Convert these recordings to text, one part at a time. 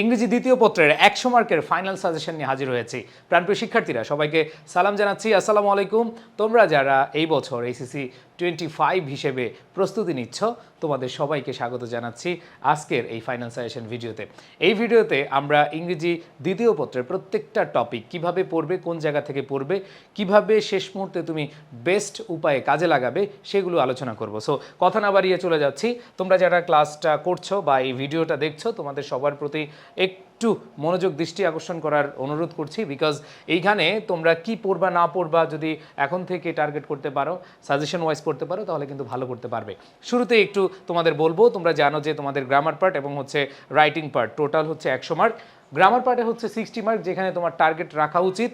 ইংরেজি দ্বিতীয় পত্রের একশো মার্কের ফাইনাল সাজেশন নিয়ে হাজির হয়েছি। প্রাণপ্রিয় শিক্ষার্থীরা, সবাইকে সালাম জানাচ্ছি। আসসালামু আলাইকুম। তোমরা যারা এই বছর এইসিসি টোয়েন্টি ফাইভ হিসেবে প্রস্তুতি নিচ্ছ। তোমাদের সবাইকে স্বাগত জানাচ্ছি আজকের এই ফাইনাল সাজেশন ভিডিওতে। এই ভিডিওতে আমরা ইংরেজি দ্বিতীয় পত্রের প্রত্যেকটা টপিক কীভাবে পড়বে, কোন জায়গা থেকে পড়বে, কীভাবে শেষ মুহূর্তে তুমি বেস্ট উপায়ে কাজে লাগাবে, সেগুলো আলোচনা করব। সো কথা না বাড়িয়ে চলে যাচ্ছি। তোমরা যারা ক্লাসটা করছ বা এই ভিডিওটা দেখছ, তোমাদের সবার প্রতি একটু মনোযোগ, দৃষ্টি আকর্ষণ করার অনুরোধ করছি। বিকজ এইখানে তোমরা কি পড়বা, না পড়বা যদি এখন থেকে টার্গেট করতে পারো সাজেশন ওয়াইজ পড়তে পারো, তাহলে কিন্তু ভালো করতে পারবে। শুরুতে একটু তোমাদের বলব, তোমরা জানো যে তোমাদের গ্রামার পার্ট এবং হচ্ছে রাইটিং পার্ট টোটাল হচ্ছে একশো মার্ক গ্রামার পার্টে হচ্ছে সিক্সটি মার্ক যেখানে তোমার টার্গেট রাখা উচিত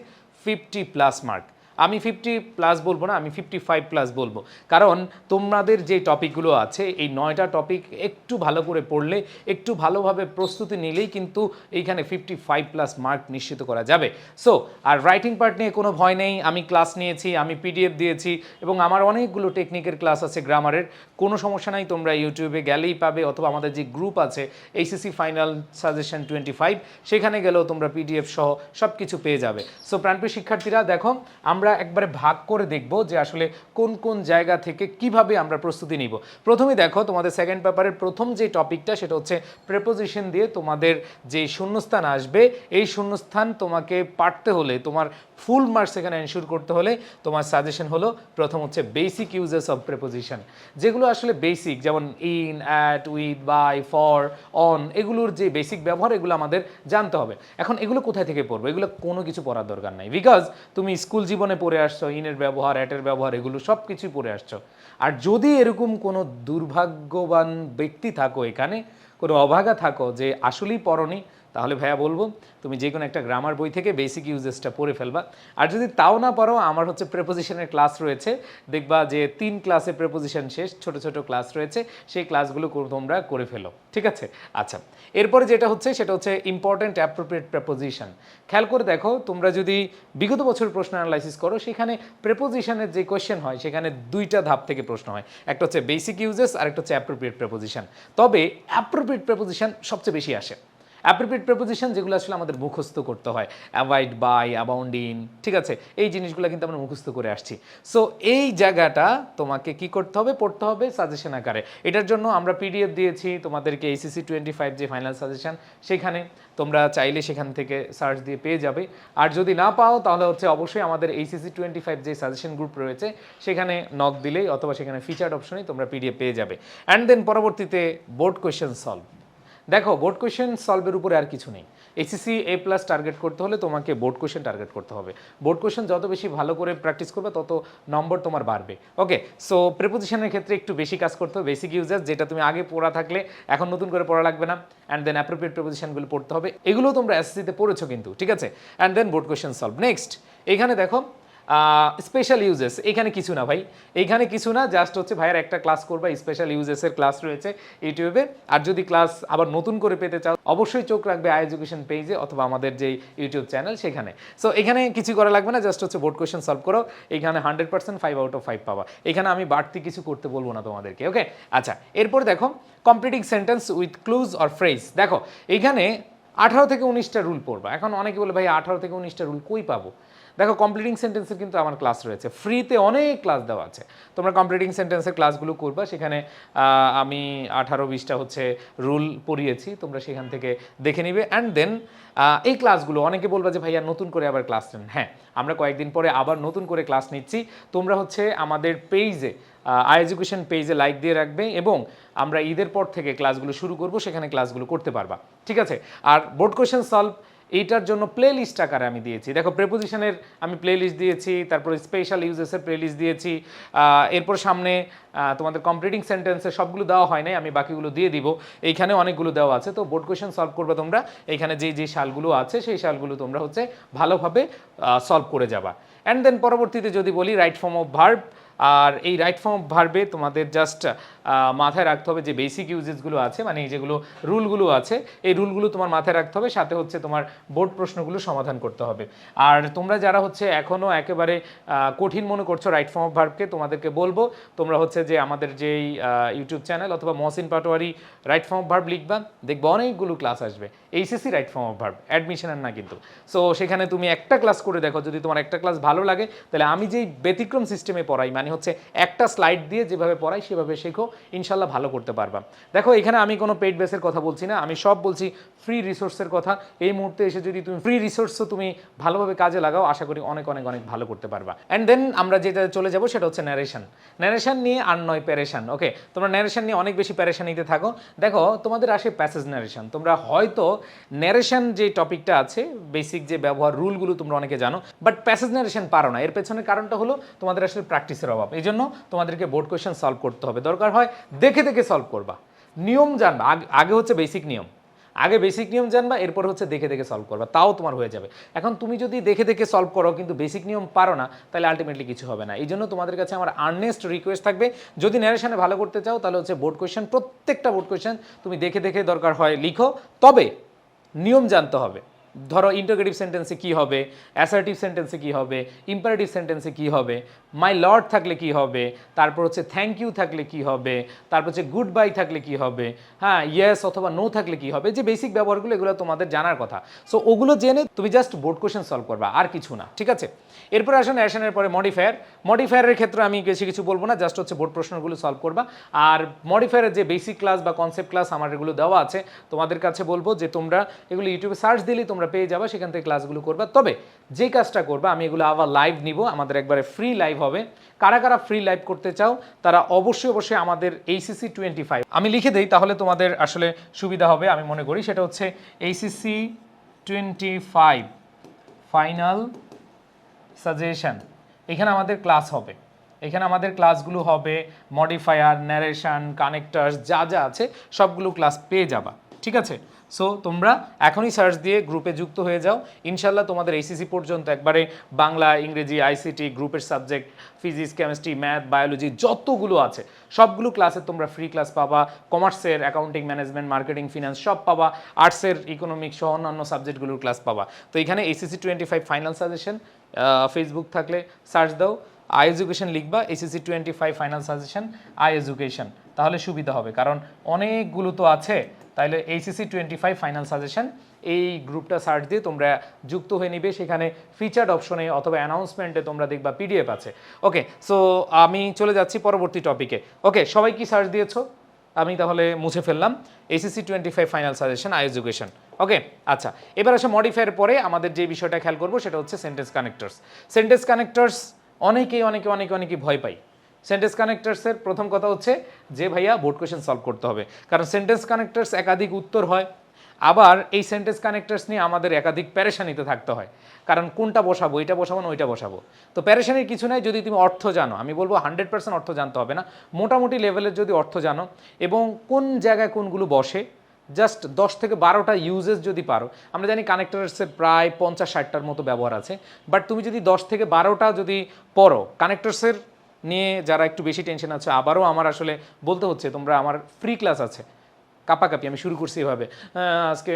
ফিফটি প্লাস মার্ক আমি ফিফটি প্লাস বলব না, আমি ফিফটি ফাইভ প্লাস বলব। কারণ তোমাদের যে টপিকগুলো আছে, এই নয়টা টপিক একটু ভালো করে পড়লে, একটু ভালোভাবে প্রস্তুতি নিলেই কিন্তু এইখানে ফিফটি ফাইভ প্লাস মার্ক নিশ্চিত করা যাবে। সো আর রাইটিং পার্ট নিয়ে কোনো ভয় নেই, আমি ক্লাস নিয়েছি, আমি পিডিএফ দিয়েছি, এবং আমার অনেকগুলো টেকনিকের ক্লাস আছে গ্রামারের কোনো সমস্যা নাই, তোমরা ইউটিউবে গেলেই পাবে, অথবা আমাদের যে গ্রুপ আছে HSC final suggestion twenty five সেখানে গেলেও তোমরা পিডিএফ সহ সব কিছু পেয়ে যাবে। সো প্রাণপ্রিয় শিক্ষার্থীরা, দেখো, আমরা একবারে ভাগ করে দেখব যে আসলে কোন কোন জায়গা থেকে কীভাবে আমরা প্রস্তুতি নিব। প্রথমে দেখো, তোমাদের সেকেন্ড পেপারের প্রথম যে টপিকটা সেটা হচ্ছে প্রেপোজিশন দিয়ে তোমাদের যে শূন্যস্থান আসবে, এই শূন্যস্থান তোমাকে পারতে হলে, তোমার ফুল মার্কস এখানে এনশিওর করতে হলে, তোমার সাজেশন হলো, প্রথম হচ্ছে বেসিক ইউজেস অফ প্রেপোজিশন যেগুলো আসলে বেসিক যেমন in at with by for on এগুলোর যে বেসিক ব্যবহার, এগুলো আমাদের জানতে হবে। এখন এগুলো কোথায় থেকে পড়ব? এগুলো কোনো কিছু পড়ার দরকার নাই। বিকজ তুমি স্কুল জীবনে পড়ে আসছো, ইনের ব্যবহার, অ্যাটের ব্যবহার, এগুলো সব কিছুই পড়ে আসছো। আর যদি এরকম কোনো দুর্ভাগ্যবান ব্যক্তি থাকো এখানে, কোনো অভাগা থাকো যে আসলেই পড়নি তাহলে ভাইয়া বলব, তুমি যে কোনো একটা গ্রামার বই থেকে বেসিক ইউজেসটা পড়ে ফেলবা। আর যদি তাও না পারো, আমার হচ্ছে প্রেপোজিশনের ক্লাস রয়েছে। দেখবা যে তিন ক্লাসে প্রেপোজিশন শেষ, ছোট ছোট ক্লাস রয়েছে। সেই ক্লাসগুলো তোমরা করে ফেলো। ঠিক আছে? আচ্ছা। এরপরে যেটা হচ্ছে, সেটা হচ্ছে ইম্পর্ট্যান্ট অ্যাপ্রোপ্রিয়েট প্রেপোজিশন খেয়াল করে দেখো, তোমরা যদি বিগত বছর প্রশ্ন অ্যানালাইসিস করো, সেখানে প্রেপোজিশনের যে কোয়েশ্চেন হয়, সেখানে দুইটা ধাপ থেকে প্রশ্ন হয়। একটা হচ্ছে বেসিক ইউজেস আর একটা হচ্ছে অ্যাপ্রোপ্রিয়েট প্রেপোজিশন তবে অ্যাপ্রোপ্রিয়েট প্রেপোজিশন সবচেয়ে বেশি আসে। অ্যাপ্রোপ্রিয়েট প্রেপোজিশন যেগুলো আসলে আমাদের মুখস্থ করতে হয়। অ্যাভয়েড বাই অ্যাবাউন্ড ইন ঠিক আছে? এই জিনিসগুলো কিন্তু আমরা মুখস্থ করে আসছি। সো এই জায়গাটা তোমাকে কি করতে হবে? পড়তে হবে সাজেশন আকারে। এটার জন্য আমরা পিডিএফ দিয়েছি তোমাদেরকে এইসিসি টোয়েন্টি ফাইভ যে ফাইনাল সাজেশন সেখানে তোমরা চাইলে সেখান থেকে সার্চ দিয়ে পেয়ে যাবে। আর যদি না পাও, তাহলে হচ্ছে অবশ্যই আমাদের এইসিসি টোয়েন্টি ফাইভ যে সাজেশন গ্রুপ রয়েছে, সেখানে নক দিলেই অথবা সেখানে ফিচার্ড অপশনেই তোমরা পিডিএফ পেয়ে যাবে। অ্যান্ড দেন পরবর্তীতে বোর্ড কোয়েশ্চেন সলভ দেখো বোর্ড কোয়েশ্চেন সলভের উপরে আর কিছু নেই। এসিসি এ প্লাস টার্গেট করতে হলে তোমাকে বোর্ড কোয়েশ্চেন টার্গেট করতে হবে। বোর্ড কোয়েশ্চেন যত বেশি ভালো করে প্র্যাকটিস করবে, তত নম্বর তোমার বাড়বে। ওকে সো প্রেপোজিশনের ক্ষেত্রে একটু বেশি কাজ করতে হবে। বেসিক ইউজার যেটা তুমি আগে পড়া থাকলে, এখন নতুন করে পড়া লাগবে না। অ্যান্ড দেন অ্যাপ্রোপ্রিয়েট প্রেপোজিশনগুলো পড়তে হবে। এগুলো তোমরা এসএসসিতে পড়েছো কিন্তু, ঠিক আছে? And then board question solve next এখানে দেখো স্পেশাল ইউজেস এখানে কিছু না ভাই। এইখানে কিছু না জাস্ট হচ্ছে ভাইয়ের একটা ক্লাস করবা স্পেশাল ইউজেসের ক্লাস রয়েছে ইউটিউবে আর যদি ক্লাস আবার নতুন করে পেতে চাও, অবশ্যই চোখ রাখবে আই এডুকেশন পেজে অথবা আমাদের যে ইউটিউব চ্যানেল সেখানে। সো এখানে কিছু করা লাগবে না জাস্ট হচ্ছে বোর্ড কোয়েশ্চেন সলভ করো। এখানে hundred percent five out of five পাবা। এখানে আমি বাড়তি কিছু করতে বলব না তোমাদেরকে ওকে আচ্ছা এরপর দেখো completing sentence with clues or phrase দেখো, এখানে আঠারো থেকে উনিশটা রুল পড়বা। এখন অনেকে বলে, ভাই, আঠারো থেকে উনিশটা রুল কই পাবো? দেখো কমপ্লিটিং সেন্টেন্সের কিন্তু আমার ক্লাস রয়েছে। ফ্রিতে অনেক ক্লাস দেওয়া আছে। তোমরা কমপ্লিটিং সেন্টেন্সের ক্লাসগুলো করবা। সেখানে আমি আঠারো বিশটা হচ্ছে রুল পড়িয়েছি। তোমরা সেখান থেকে দেখে নিবে। অ্যান্ড দেন এই ক্লাসগুলো অনেকে বলবা যে, ভাইয়া, নতুন করে আবার ক্লাস নেন। হ্যাঁ আমরা কয়েকদিন পরে আবার নতুন করে ক্লাস নিচ্ছি। তোমরা হচ্ছে আমাদের পেজে আই এডুকেশন পেজে লাইক দিয়ে রাখবে এবং আমরা ঈদের পর থেকে ক্লাসগুলো শুরু করব। সেখানে ক্লাসগুলো করতে পারবা। ঠিক আছে? আর বোর্ড কোয়েশ্চেন সলভ এইটার জন্য প্লে লিস্ট আকারে আমি দিয়েছি। দেখো প্রেপোজিশনের আমি প্লে লিস্ট দিয়েছি, তারপর স্পেশাল ইউজেসের প্লে লিস্ট দিয়েছি এরপর সামনে তোমাদের কমপ্লিটিং সেন্টেন্সে সবগুলো দেওয়া হয় নাই, আমি বাকিগুলো দিয়ে দিব। এইখানে অনেকগুলো দেওয়া আছে, তো বোর্ড কোয়েশ্চেন সলভ করবে তোমরা। এইখানে যে যে শালগুলো আছে, সেই শালগুলো তোমরা হচ্ছে ভালোভাবে সলভ করে যাবা। অ্যান্ড দেন পরবর্তীতে যদি বলি রাইট ফর্ম অফ ভার্ব আর এই রাইট ফর্ম অফ ভার্বে, তোমাদের জাস্ট মাথায় রাখতে হবে যে বেসিক ইউজেসগুলো আছে মানে এই যেগুলো রুলগুলো আছে, এই রুলগুলো তোমার মাথায় রাখতে হবে, সাথে হচ্ছে তোমার বোর্ড প্রশ্নগুলো সমাধান করতে হবে। আর তোমরা যারা হচ্ছে এখনও একেবারে কঠিন মনে করছ রাইট ফর্ম অফ ভার্বকে তোমাদেরকে বলব, তোমরা হচ্ছে যে আমাদের যেই ইউটিউব চ্যানেল অথবা Mohsin Patwari right form of verb লিখবা, দেখবে অনেকগুলো ক্লাস আসবে। HSC right form of verb অ্যাডমিশনের না কিন্তু। সো সেখানে তুমি একটা ক্লাস করে দেখো, যদি তোমার একটা ক্লাস ভালো লাগে, তাহলে আমি যেই ব্যতিক্রম সিস্টেমে পড়াই মানে হচ্ছে একটা স্লাইড দিয়ে যেভাবে পড়াই, সেভাবে শেখো। ইনশাল্লাহ ভালো করতে পারবা। দেখো, এখানে আমি কোনো পেড বেসের কথা বলছি না। আমি সব বলছি ফ্রি রিসোর্সের কথা। এই মুহূর্তে এসে যদি তুমি ফ্রি রিসোর্সও তুমি ভালোভাবে কাজে লাগাও, আশা করি অনেক অনেক অনেক ভালো করতে পারবা। অ্যান্ড দেন আমরা যেটা চলে যাব, সেটা হচ্ছে ন্যারেশন ন্যারেশন নিয়ে আর নয় প্যারেশন ওকে তোমরা ন্যারেশন নিয়ে অনেক বেশি প্যারেশন নিতে থাকো। দেখো, তোমাদের আসে প্যাসেজ ন্যারেশন তোমরা হয়তো ন্যারেশন যে টপিকটা আছে বেসিক যে ব্যবহার রুলগুলো তোমরা অনেকে জানো বাট প্যাসেজ ন্যারেশন পারো না। এর পেছনের কারণটা হলো তোমাদের আসলে প্র্যাকটিসের অভাব এই জন্য তোমাদেরকে বোর্ড কোয়েশ্চেন সলভ করতে হবে। দরকার হয় দেখে দেখে সলভ করবা। নিয়ম জানবা। আগে হচ্ছে বেসিক নিয়ম। আগে বেসিক নিয়ম জানবা, এরপর হচ্ছে দেখে দেখে সলভ করবা। তাও তোমার হয়ে যাবে। এখন তুমি যদি দেখে দেখে সলভ করো কিন্তু বেসিক নিয়ম পারো না, তাহলে আলটিমেটলি কিছু হবে না। এই জন্য তোমাদের কাছে আমার আর্নেস্ট রিকোয়েস্ট থাকবে। যদি ন্যারেশনে ভালো করতে চাও, তাহলে হচ্ছে বোর্ড কোয়েশ্চেন প্রত্যেকটা বোর্ড কোয়েশ্চেন তুমি দেখে দেখে দরকার হয় লিখো। তবে নিয়ম জানতে হবে। ধরো ইন্টারগ্রেটিভ সেন্টেন্সে কি হবে? অ্যাসার্টিভ সেন্টেন্সে কি হবে? ইম্পারেটিভ সেন্টেন্সে কি হবে? মাই লর্ড থাকলে কি হবে? তারপর হচ্ছে থ্যাংক ইউ থাকলে কি হবে? তারপর হচ্ছে গুড বাই থাকলে কি হবে? হ্যাঁ ইয়েস অথবা নো থাকলে কি হবে? যে বেসিক ব্যবহারগুলো এগুলো তোমাদের জানার কথা। সো ওগুলো জেনে তুমি জাস্ট বোর্ড কোশ্চেন সলভ করবা, আর কিছু না, ঠিক আছে? এরপর আসুন অ্যাশনের পরে মডিফায়ার মডিফায়ারের ক্ষেত্রে আমি বেশি কিছু বলব না জাস্ট হচ্ছে বোর্ড প্রশ্নগুলো সলভ করবা। আর মডিফায়ারের যে বেসিক ক্লাস বা কনসেপ্ট ক্লাস আমার এগুলো দেওয়া আছে, তোমাদের কাছে বলব যে তোমরা এগুলো ইউটিউবে সার্চ দিলেই তোমরা পেয়ে যাবা, সেখান থেকে ক্লাসগুলো করবা। তবে যে কাজটা করবা, আমি এগুলো আবার লাইভ নিব, আমাদের একবারে ফ্রি লাইভ হবে। কারা কারা ফ্রি লাইভ করতে চাও, তারা অবশ্যই অবশ্যই আমাদের এইসিসি টোয়েন্টি ফাইভ আমি লিখে দিই, তাহলে তোমাদের আসলে সুবিধা হবে, আমি মনে করি। সেটা হচ্ছে HSC twenty five final suggestion এখানে আমাদের ক্লাস হবে। এখানে আমাদের ক্লাসগুলো হবে মডিফায়ার ন্যারেশন কানেক্টার্স যা যা আছে, সবগুলো ক্লাস পেয়ে যাবা। ঠিক আছে? সো তোমরা এখনই সার্চ দিয়ে গ্রুপে যুক্ত হয়ে যাও। ইনশাল্লাহ তোমাদের এইসিসি পর্যন্ত একবারে বাংলা, ইংরেজি আইসিটি গ্রুপের subject physics chemistry math biology যতগুলো আছে, সবগুলো ক্লাসে তোমরা ফ্রি ক্লাস পাবা। কমার্সের অ্যাকাউন্টিং ম্যানেজমেন্ট মার্কেটিং ফিনান্স সব পাবা। আর্টসের ইকোনমিক্স সহ অন্যান্য সাবজেক্টগুলোর ক্লাস পাবা। তো এখানে HSC twenty five final suggestion Facebook থাকলে সার্চ দাও। আই এজুকেশন লিখবা HSC twenty five final suggestion I education তাহলে সুবিধা হবে। কারণ অনেকগুলো তো আছে। তাইলে HSC twenty five final suggestion এই গ্রুপটা সার্চ দিয়ে তোমরা যুক্ত হয়ে নিবে। সেখানে ফিচার্ড অপশনে অথবা অ্যানাউন্সমেন্টে তোমরা দেখবা পিডিএফ আছে। ওকে সো আমি চলে যাচ্ছি পরবর্তী টপিকে ওকে সবাই কি সার্চ দিয়েছ? আমি তাহলে মুছে ফেললাম। HSC twenty five final suggestion I education okay আচ্ছা এবার আসে মডিফায়ার পরে আমাদের যে বিষয়টা খেয়াল করব, সেটা হচ্ছে সেন্টেন্স কানেক্টার্স সেন্টেন্স কানেক্টার্স অনেকেই, অনেকে অনেকে অনেকে ভয় পাই সেন্টেন্স কানেক্টার্সের প্রথম কথা হচ্ছে যে ভাইয়া বোর্ড কোয়েশন সলভ করতে হবে। কারণ সেন্টেন্স কানেক্টার্স একাধিক উত্তর হয়, আবার এই সেন্টেন্স কানেক্টার্স নিয়ে আমাদের একাধিক প্যারেশানিতে থাকতে হয়। কারণ কোনটা বসাবো, এটা বসাবো না ওইটা বসাবো। তো প্যারেশানির কিছু নাই যদি তুমি অর্থ জানো, আমি বলব হান্ড্রেড পার্সেন্ট অর্থ জানতে হবে না। মোটামুটি লেভেলের যদি অর্থ জানো, এবং কোন জায়গায় কোনগুলো বসে জাস্ট দশ থেকে বারোটা ইউজেস যদি পারো, আমরা জানি কানেক্টার্সের প্রায় পঞ্চাশ ষাটটার মতো ব্যবহার আছে বাট তুমি যদি দশ থেকে বারোটা যদি পড়ো কানেক্টার্সের নিয়ে যারা একটু বেশি টেনশন আছে, আবারও আমার আসলে বলতে হচ্ছে, তোমরা আমার ফ্রি ক্লাস আছে। কাপাকাপি, আমি শুরু করছি এভাবে। আজকে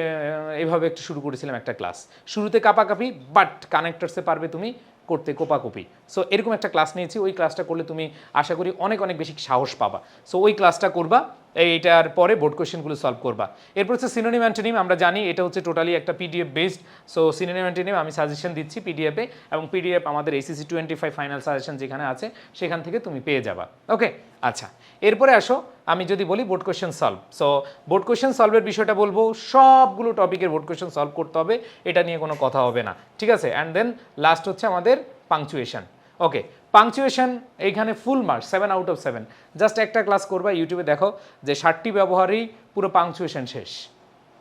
এভাবে একটু শুরু করেছিলাম একটা ক্লাস শুরুতে কাপাকাপি বাট কানেক্টার্সে পারবে তুমি করতে কোপাকপি। সো এরকম একটা ক্লাস নিয়েছি। ওই ক্লাসটা করলে তুমি আশা করি অনেক অনেক বেশি সাহস পাবা। সো ওই ক্লাসটা করবা। এইটার পরে বোর্ড কোয়েশ্চেনগুলো সলভ করবা। এরপর হচ্ছে সিনোনিম অ্যান্টোনিম আমরা জানি এটা হচ্ছে টোটালি একটা PDF based so synonym antonym আমি সাজেশন দিচ্ছি পিডিএফে এবং পিডিএফ আমাদের HSC twenty five final suggestion যেখানে আছে, সেখান থেকে তুমি পেয়ে যাবা। ওকে আচ্ছা। এরপরে আসো, আমি যদি বলি board question solve so board question সলভের বিষয়টা বলব, সবগুলো টপিকের বোর্ড কোয়েশ্চেন সলভ করতে হবে, এটা নিয়ে কোনো কথা হবে না। ঠিক আছে? অ্যান্ড দেন লাস্ট হচ্ছে আমাদের পাংচুয়েশন ওকে পাংচুয়েশন এইখানে full marks seven out of seven just একটা ক্লাস করবা ইউটিউবে দেখো যে ষাটটি ব্যবহারেই পুরো পাংচুয়েশন শেষ।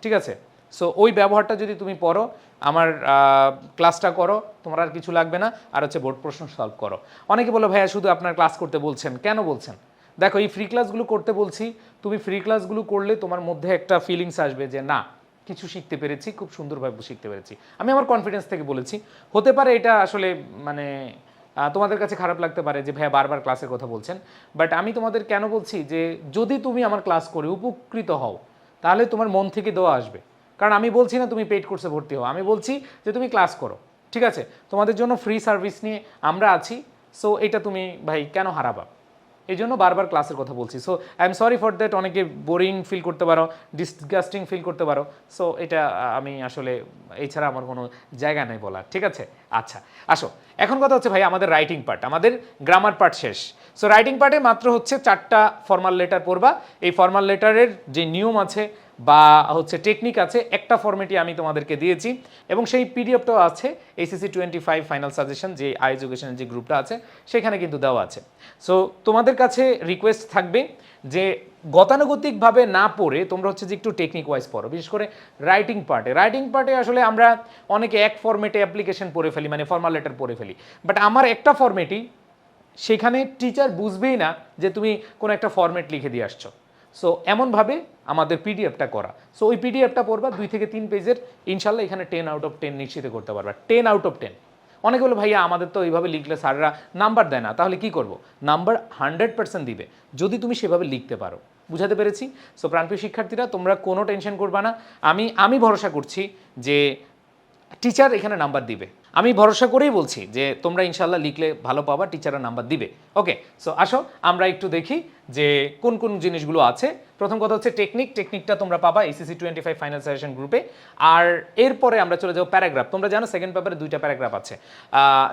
ঠিক আছে? সো ওই ব্যবহারটা যদি তুমি পড়ো, আমার ক্লাসটা করো, তোমার আর কিছু লাগবে না, আর হচ্ছে বোর্ড প্রশ্ন সলভ করো। অনেকে বলো, ভাইয়া, শুধু আপনার ক্লাস করতে বলছেন, কেন বলছেন? দেখো, এই ফ্রি ক্লাসগুলো করতে বলছি, তুমি ফ্রি ক্লাসগুলো করলে তোমার মধ্যে একটা ফিলিংস আসবে যে, না, কিছু শিখতে পেরেছি, খুব সুন্দরভাবে শিখতে পেরেছি। আমি আমার কনফিডেন্স থেকে বলেছি। হতে পারে এটা আসলে মানে তোমাদের কাছে খারাপ লাগতে পারে যে ভাইয়া বারবার ক্লাসের কথা বলছেন বাট আমি তোমাদের কেন বলছি যে যদি তুমি আমার ক্লাস করে উপকৃত হও, তাহলে তোমার মন থেকে দেওয়া আসবে। কারণ আমি বলছি না তুমি পেড কোর্সে ভর্তি হও, আমি বলছি যে তুমি ক্লাস করো, ঠিক আছে? তোমাদের জন্য ফ্রি সার্ভিস নিয়ে আমরা আছি সো এটা তুমি ভাই কেন হারাবা? এই জন্য বারবার ক্লাসের কথা বলছি। So I am sorry for that অনেকে বোরিং ফিল করতে পারো ডিসগাস্টিং ফিল করতে পারো। সো এটা আমি আসলে, এছাড়া আমার কোনো জায়গা নেই বলার, ঠিক আছে? আচ্ছা আসো। এখন কথা হচ্ছে ভাই আমাদের রাইটিং পার্ট আমাদের গ্রামার পার্ট শেষ। সো রাইটিং পার্টে মাত্র হচ্ছে চারটা ফর্মাল লেটার পড়বা। এই ফর্মাল লেটারের যে নিয়ম আছে বা হচ্ছে টেকনিক আছে, একটা ফর্মেটই আমি তোমাদেরকে দিয়েছি এবং সেই পিডিএফটাও আছে HSC twenty five final suggestion যে আই এডুকেশনের যে গ্রুপটা আছে, সেখানে কিন্তু দেওয়া আছে। সো তোমাদের কাছে রিকোয়েস্ট থাকবে যে গতানুগতিকভাবে না পড়ে তোমরা হচ্ছে যে একটু টেকনিক ওয়াইজ পড়ো, বিশেষ করে রাইটিং পার্টে রাইটিং পার্টে আসলে আমরা অনেকে এক ফর্মেটে অ্যাপ্লিকেশন পড়ে ফেলি মানে ফর্মাল লেটার পড়ে ফেলি। বাট আমার একটা ফর্মেটই সেখানে টিচার বুঝবেই না যে তুমি কোনো একটা ফরম্যাট লিখে দিয়ে আসছো। সো এমনভাবে আমাদের পিডিএফটা করা। সো ওই পিডিএফটা পড়বা দুই থেকে তিন পেজের, ইনশাল্লাহ এখানে টেন আউট অফ টেন নিশ্চিত করতে পারবা। টেন আউট অফ টেন অনেকে বলে, ভাইয়া, আমাদের তো এইভাবে লিখলে স্যাররা নাম্বার দেয় না। তাহলে কি করব? নাম্বার হান্ড্রেড পার্সেন্ট দিবে। যদি তুমি সেভাবে লিখতে পারো। বুঝাতে পেরেছি? সো প্রাণপ্রিয় শিক্ষার্থীরা, তোমরা কোনো টেনশন করবা না। আমি আমি ভরসা করছি যে টিচার এখানে নাম্বার দিবে। আমি ভরসা করেই বলছি যে তোমরা ইনশাল্লাহ লিখলে ভালো পাবা টিচাররা নাম্বার দিবে। ওকে সো আসো, আমরা একটু দেখি যে কোন কোন জিনিসগুলো আছে। প্রথম কথা হচ্ছে টেকনিক টেকনিকটা তোমরা পাবা HSC twenty five final suggestion গ্রুপে আর এরপরে আমরা চলে যাব প্যারাগ্রাফ তোমরা জানো সেকেন্ড পেপারে দুইটা প্যারাগ্রাফ আছে।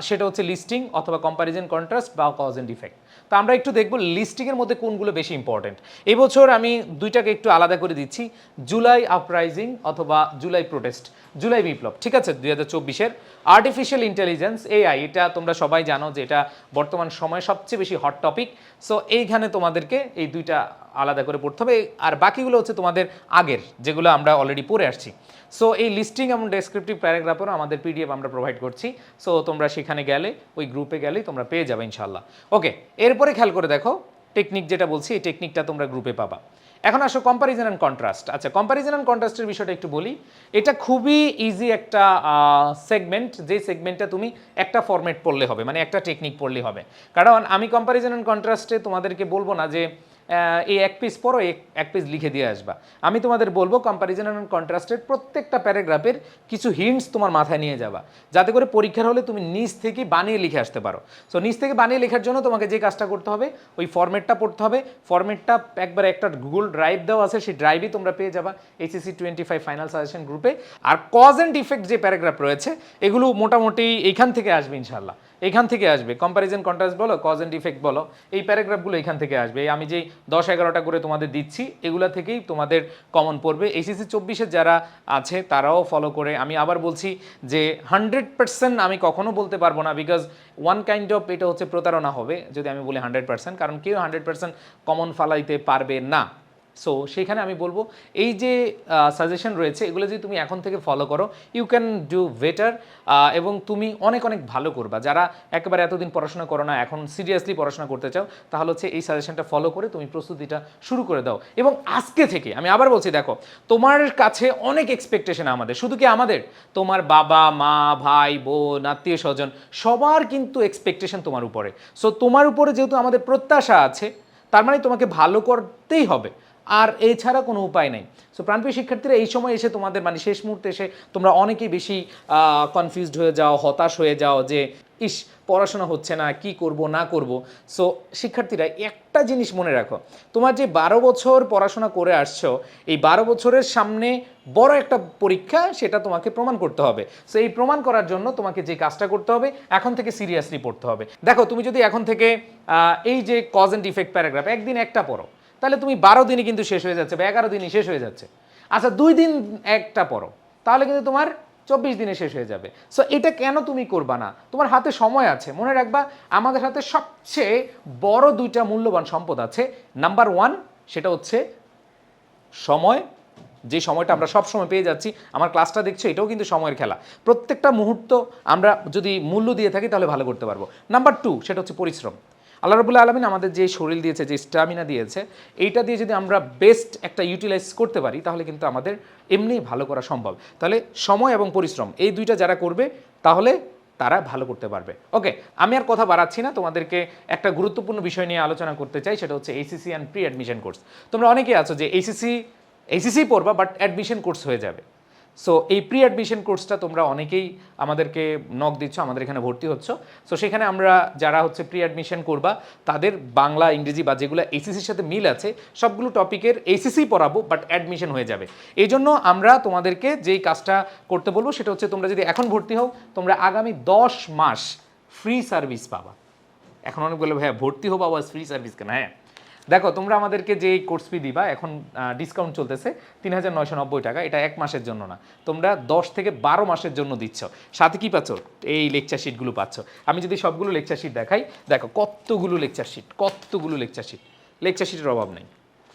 সেটা হচ্ছে লিস্টিং অথবা কম্পারিজন কন্ট্রাস্ট বা কজ এন্ড ডিফেক্ট তো আমরা একটু দেখব লিস্টিংয়ের মধ্যে কোনগুলো বেশি ইম্পর্টেন্ট এবছর আমি দুইটাকে একটু আলাদা করে দিচ্ছি। জুলাই আপরাইজিং অথবা জুলাই প্রোটেস্ট জুলাই বিপ্লব, ঠিক আছে? দুই হাজার চব্বিশের। আর্টিফিশিয়াল ইন্টেলিজেন্স এআই এটা তোমরা সবাই জানো যে এটা বর্তমান সময়ে সবচেয়ে বেশি হট টপিক সো এইখানে তোমাদেরকে এই দুইটা আলাদা করে পড়তে হবে। আর বাকিগুলো হচ্ছে তোমাদের আগের, যেগুলো আমরা অলরেডি পড়ে আসছি। সো এই লিস্টিং এবং ডেসক্রিপটিভ প্যারাগ্রাফেরও আমাদের পিডিএফ আমরা প্রোভাইড করছি। সো তোমরা সেখানে গেলে, ওই গ্রুপে গেলেই তোমরা পেয়ে যাবে ইনশাল্লাহ ওকে এরপরে খেয়াল করে দেখো টেকনিক যেটা বলছি, এই টেকনিকটা তোমরা গ্রুপে পাবা। এখন আসো কম্প্যারিজন অ্যান্ড কন্ট্রাস্ট আচ্ছা কম্প্যারিজন অ্যান্ড কন্ট্রাস্টের বিষয়টা একটু বলি। এটা খুবই ইজি একটা সেগমেন্ট যে সেগমেন্টটা তুমি একটা ফরম্যাট পড়লে হবে মানে একটা টেকনিক পড়লে হবে। কারণ আমি কম্প্যারিজন অ্যান্ড কন্ট্রাস্টে তোমাদেরকে বলব না যে এই এক পিস পড়ো, এক- পিস লিখে দিয়ে আসবা। আমি তোমাদের বলব কম্পারিজন অ্যান্ড কন্ট্রাস্টের প্রত্যেকটা প্যারাগ্রাফের কিছু হিন্টস তোমার মাথায় নিয়ে যাবা। যাতে করে পরীক্ষার হলে তুমি নিজ থেকে বানিয়ে লিখে আসতে পারো। সো নিজ থেকে বানিয়ে লেখার জন্য তোমাকে যে কাজটা করতে হবে, ওই ফর্মেটটা পড়তে হবে। ফর্মেটটা একবার একটা গুগল ড্রাইভ দেওয়া আছে, সেই ড্রাইভই তোমরা পেয়ে যাবা HSC twenty five final suggestion গ্রুপে আর কজ অ্যান্ড ইফেক্ট যে প্যারাগ্রাফ রয়েছে, এগুলো মোটামুটি এইখান থেকে আসবে ইনশাল্লাহ এখান থেকে আসবে। কম্পারিজন কন্ট্রাস্ট বলো কজ অ্যান্ড ইফেক্ট বলো, এই প্যারাগ্রাফগুলো এখান থেকে আসবে। আমি যেই দশ এগারোটা করে তোমাদের দিচ্ছি, এগুলা থেকেই তোমাদের কমন পড়বে। এসিসি চব্বিশের যারা আছে, তারাও ফলো করে। আমি আবার বলছি যে হান্ড্রেড পার্সেন্ট আমি কখনো বলতে পারব না বিকজ ওয়ান কাইন্ড অফ এটা হচ্ছে প্রতারণা হবে, যদি আমি বলি হান্ড্রেড পার্সেন্ট কারণ কেউ হান্ড্রেড পার্সেন্ট কমন ফালাইতে পারবে না। সো সেখানে আমি বলব, এই যে সাজেশন রয়েছে, এগুলো যদি তুমি এখন থেকে ফলো করো ইউ ক্যান ডু বেটার এবং তুমি অনেক অনেক ভালো করবা। যারা একেবারে এতদিন পড়াশোনা করো না, এখন সিরিয়াসলি পড়াশোনা করতে চাও, তাহলে হচ্ছে এই সাজেশনটা ফলো করে তুমি প্রস্তুতিটা শুরু করে দাও। এবং আজকে থেকে, আমি আবার বলছি, দেখো, তোমার কাছে অনেক এক্সপেকটেশন আমাদের, শুধু কি আমাদের? তোমার বাবা, মা, ভাই, বোন, আত্মীয়, স্বজন, সবার কিন্তু এক্সপেকটেশন তোমার উপরে। সো তোমার উপরে যেহেতু আমাদের প্রত্যাশা আছে, তার মানে তোমাকে ভালো করতেই হবে। আর এছাড়া কোনো উপায় নেই। সো প্রাণপ্রিয় শিক্ষার্থীরা, এই সময় এসে তোমাদের মানে শেষ মুহূর্তে এসে তোমরা অনেকেই বেশি কনফিউজড হয়ে যাও, হতাশ হয়ে যাও যে, ইস, পড়াশোনা হচ্ছে না, কি করব, না করব? সো শিক্ষার্থীরা, একটা জিনিস মনে রাখো, তোমার যে বারো বছর পড়াশোনা করে আসছো, এই বারো বছরের সামনে বড় একটা পরীক্ষা সেটা তোমাকে প্রমাণ করতে হবে। সো এই প্রমাণ করার জন্য তোমাকে যে কাজটা করতে হবে, এখন থেকে সিরিয়াসলি পড়তে হবে। দেখো, তুমি যদি এখন থেকে এই যে কজ অ্যান্ড ইফেক্ট প্যারাগ্রাফ একদিন একটা পড়ো। তাহলে তুমি বারো দিনই কিন্তু শেষ হয়ে যাচ্ছে বা এগারো দিনই শেষ হয়ে যাচ্ছে। আচ্ছা দুই দিন একটা পড়ো, তাহলে কিন্তু তোমার চব্বিশ দিনে শেষ হয়ে যাবে। সো এটা কেন তুমি করবা না? তোমার হাতে সময় আছে, মনে রাখবা, আমাদের হাতে সবচেয়ে বড় দুইটা মূল্যবান সম্পদ আছে। নাম্বার ওয়ান সেটা হচ্ছে সময়। যে সময়টা আমরা সব সময় পেয়ে যাচ্ছি, আমার ক্লাসটা দেখছ, এটাও কিন্তু সময়ের খেলা। প্রত্যেকটা মুহূর্ত আমরা যদি মূল্য দিয়ে থাকি, তাহলে ভালো করতে পারব। নাম্বার টু সেটা হচ্ছে পরিশ্রম। আল্লাহ রবুল্লা আলমিন আমাদের যে শরীর দিয়েছে, যে স্ট্যামিনা দিয়েছে, এইটা দিয়ে যদি আমরা বেস্ট একটা ইউটিলাইজ করতে পারি, তাহলে কিন্তু আমাদের এমনি ভালো করা সম্ভব। তাহলে সময় এবং পরিশ্রম, এই দুইটা যারা করবে, তাহলে তারা ভালো করতে পারবে। ওকে আমি আর কথা বাড়াচ্ছি না, তোমাদেরকে একটা গুরুত্বপূর্ণ বিষয় নিয়ে আলোচনা করতে চাই, সেটা হচ্ছে HSC and pre admission course তোমরা অনেকেই আছো যে এইসিসি এইসিসি পড়বা বাট অ্যাডমিশন কোর্স হয়ে যাবে। সো এই প্রি অ্যাডমিশন কোর্সটা তোমরা অনেকেই আমাদেরকে নক দিচ্ছ, আমাদের এখানে ভর্তি হচ্ছ। সো সেখানে আমরা যারা হচ্ছে প্রি অ্যাডমিশন করবা, তাদের বাংলা, ইংরেজি বা যেগুলো এসিসির সাথে মিল আছে, সবগুলো টপিকের এসিসি পড়াবো বাট অ্যাডমিশন হয়ে যাবে। এই জন্য আমরা তোমাদেরকে যেই কাজটা করতে বলব, সেটা হচ্ছে তোমরা যদি এখন ভর্তি হও, তোমরা আগামী দশ মাস ফ্রি সার্ভিস পাবা। এখন অনেক বলে হ্যাঁ ভর্তি হব, আবার ফ্রি সার্ভিস কেন? হ্যাঁ। দেখো, তোমরা আমাদেরকে যে কোর্স ফি দিবা, এখন ডিসকাউন্ট চলতেছে তিন হাজার নয়শো নব্বই টাকা। এটা এক মাসের জন্য না। তোমরা দশ থেকে বারো মাসের জন্য দিচ্ছ। সাথে কি পাচ্ছ? এই লেকচার শিটগুলো পাচ্ছ। আমি যদি সবগুলো লেকচার শিট দেখাই, দেখো, কতগুলো লেকচার শিট কতগুলো লেকচার শিট লেকচার শিটের অভাব নেই।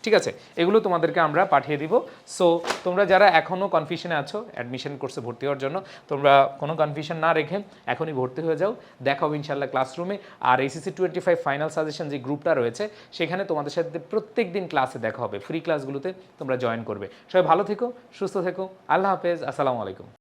ঠিক আছে? এগুলো তোমাদেরকে আমরা পাঠিয়ে দিব। সো তোমরা যারা এখনও কনফিউশনে আছো অ্যাডমিশন কোর্সে ভর্তি হওয়ার জন্য, তোমরা কোনো কনফিউশন না রেখে এখনই ভর্তি হয়ে যাও। দেখাও ইনশাল্লাহ ক্লাসরুমে আর HSC twenty five final suggestion যে গ্রুপটা রয়েছে, সেখানে তোমাদের সাথে প্রত্যেক দিন ক্লাসে দেখা হবে। ফ্রি ক্লাসগুলোতে তোমরা জয়েন করবে। সবাই ভালো থেকো, সুস্থ থেকো। আল্লাহ হাফেজ। আসসালামু আলাইকুম।